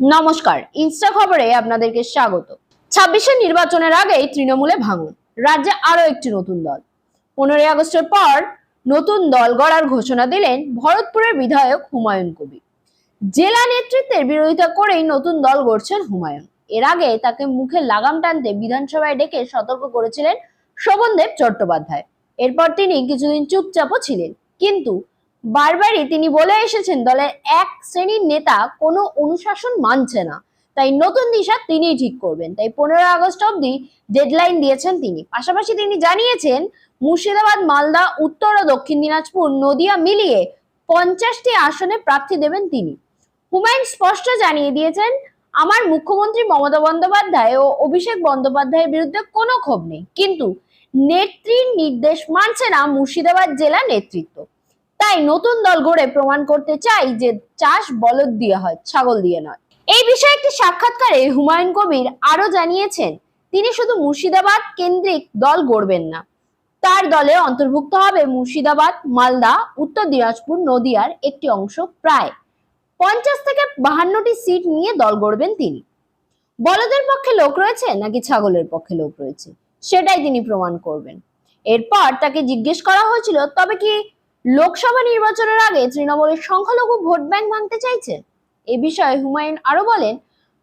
নমস্কার, ইনস্টা খবরে আপনাদেরকে স্বাগত। ছাব্বিশের নির্বাচনের আগেই তৃণমূলে ভাঙন, রাজ্যে আরও একটি নতুন দল। পনেরোই আগস্টের পর নতুন দল গড়ার ঘোষণা দিলেন ভরতপুরের বিধায়ক হুমায়ুন কবির। জেলা নেতৃত্বের বিরোধিতা করেই নতুন দল গড়ছেন হুমায়ুন। এর আগে তাকে মুখে লাগাম টানতে বিধানসভায় ডেকে সতর্ক করেছিলেন শোভনদেব চট্টোপাধ্যায়। এরপর তিনি কিছুদিন চুপচাপও ছিলেন, কিন্তু বারবারই তিনি বলে এসেছেন, দলের এক শ্রেণির নেতা কোনো অনুশাসন মানছে না। তাই নতুন দিশা তিনিই ঠিক করবেন। তাই পনেরো আগস্ট অবধি ডেডলাইন দিয়েছেন তিনি। পাশাপাশি তিনি জানিয়েছেন, মুর্শিদাবাদ, মালদা, উত্তর ও দক্ষিণ দিনাজপুর নদিয়া মিলিয়ে পঞ্চাশটি আসনে প্রার্থী দেবেন তিনি। হুমায়ুন স্পষ্ট জানিয়ে দিয়েছেন, আমার মুখ্যমন্ত্রী মমতা বন্দ্যোপাধ্যায় ও অভিষেক বন্দ্যোপাধ্যায়ের বিরুদ্ধে কোনো ক্ষোভ নেই। কিন্তু নেত্রীর নির্দেশ মানছে না মুর্শিদাবাদ জেলা নেতৃত্ব। তাই নতুন দল গড়ে প্রমাণ করতে চাই যে চাষ বলদ দিয়ে হয়, ছাগল দিয়ে নয়। এই বিষয়ে একটি সাক্ষাৎকারে হুমায়ুন কবির আরও জানিয়েছেন, তিনি শুধু মুর্শিদাবাদ কেন্দ্রিক দল গড়বেন না। তার দলে অন্তর্ভুক্ত হবে মুর্শিদাবাদ, মালদা, উত্তর দিনাজপুর, নদিয়ার একটি অংশ প্রায় পঞ্চাশ থেকে বাহান্নটি সিট নিয়ে দল গড়বেন তিনি। বলদের পক্ষে লোক রয়েছে নাকি ছাগলের পক্ষে লোক রয়েছে, সেটাই তিনি প্রমাণ করবেন। এরপর তাকে জিজ্ঞেস করা হয়েছিল, তবে কি লোকসভা নির্বাচনের আগে তৃণমূলের সংখ্যালঘু ভোট ব্যাংক ভাঙতে চাইছেন এ বিষয়ে হুমায়ুন আরও বলেন,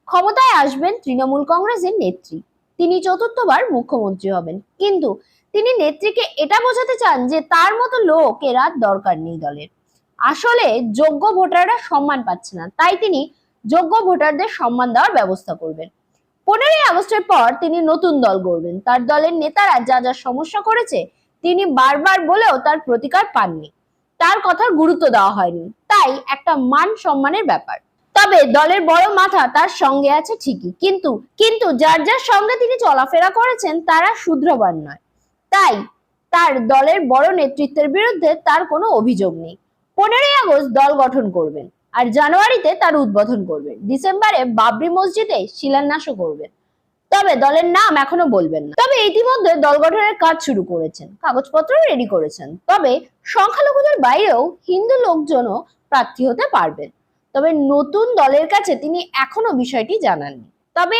ক্ষমতায় আসবেন তৃণমূল কংগ্রেসের নেত্রী। তিনি চতুর্থবার মুখ্যমন্ত্রী হবেন। কিন্তু তিনি নেত্রীকে এটা বোঝাতে চান যে তার মতো লোক এরা দরকার নেই দলের। আসলে যোগ্য ভোটাররা সম্মান পাচ্ছে না। তাই তিনি যোগ্য ভোটারদের সম্মান দেওয়ার ব্যবস্থা করবেন। পনেরোই আগস্টের পর তিনি নতুন দল গড়বেন। তার দলের নেতারা যা যা সমস্যা করেছে তিনি বারবার বলেও তার প্রতিকার পাননি। তার কথার গুরুত্ব দেওয়া হয়নি। তাই একটা মান সম্মানের ব্যাপার। তবে দলের বড় মাথা তার সঙ্গে আছে ঠিকই। কিন্তু কিন্তু যার যার সঙ্গে তিনি চলাফেরা করেছেন তারা শুদ্রবান নয়। তাই তার দলের বড় নেতৃত্বের বিরুদ্ধে তার কোনো অভিযোগ নেই। পনেরোই আগস্ট দল গঠন করবেন। আর জানুয়ারিতে তার উদ্বোধন করবেন। ডিসেম্বরে বাবরি মসজিদে শিলান্যাসও করবেন। তবে দলের নাম এখনও বলবেন না। তবে ইতিমধ্যে দল গঠনের কাজ শুরু করেছেন, কাগজপত্র রেডি করেছেন। তবে সংখ্যালঘুদের বাইরেও হিন্দু লোকজনও প্রার্থী হতে পারবেন। তবে নতুন দলের কাছে তিনি এখনও বিষয়টি জানাননি। তবে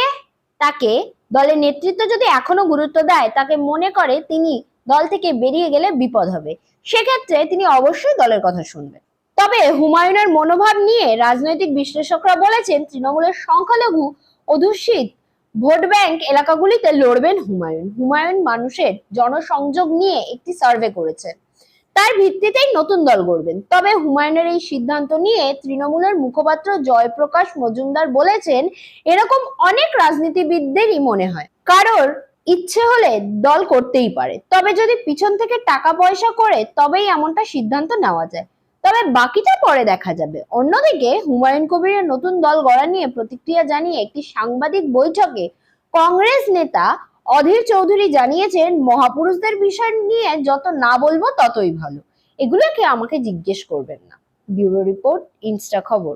তাকে দলের নেতৃত্ব যদি এখনও গুরুত্ব দেয়, তাকে মনে করে তিনি দল থেকে বেরিয়ে গেলে বিপদ হবে। সেক্ষেত্রে তিনি অবশ্যই দলের কথা শুনবেন। তবে হুমায়ুনের মনোভাব নিয়ে রাজনৈতিক বিশ্লেষকরা বলেছেন, তৃণমূলের সংখ্যালঘু অধ্যুষিত ভোট ব্যাংক এলাকাগুলিতে লড়বেন হুমায়ুন। হুমায়ুন মানুষের জনসংযোগ নিয়ে একটি সার্ভে করেছেন তার ভিত্তিতেই নতুন দল গড়বেন। তবে হুমায়ুনের এই সিদ্ধান্ত নিয়ে তৃণমূলের মুখপাত্র জয়প্রকাশ মজুমদার বলেছেন, এরকম অনেক রাজনীতিবিদদেরই মনে হয়। কারোর ইচ্ছে হলে দল করতেই পারে। তবে যদি পিছন থেকে টাকা পয়সা করে, তবেই এমনটা সিদ্ধান্ত নেওয়া যায়। তবে বাকিটা পরে দেখা যাবে। অন্যদিকে হুমায়ুন কবিরের নতুন দল গড়া নিয়ে প্রতিক্রিয়া জানিয়ে একটি সাংবাদিক বৈঠকে কংগ্রেস নেতা অধীর চৌধুরী জানিয়েছেন, মহাপুরুষদের বিষয় নিয়ে যত না বলব ততই ভালো। এগুলোকে আমাকে জিজ্ঞেস করবেন না। ব্যুরো রিপোর্ট, ইনস্টা খবর।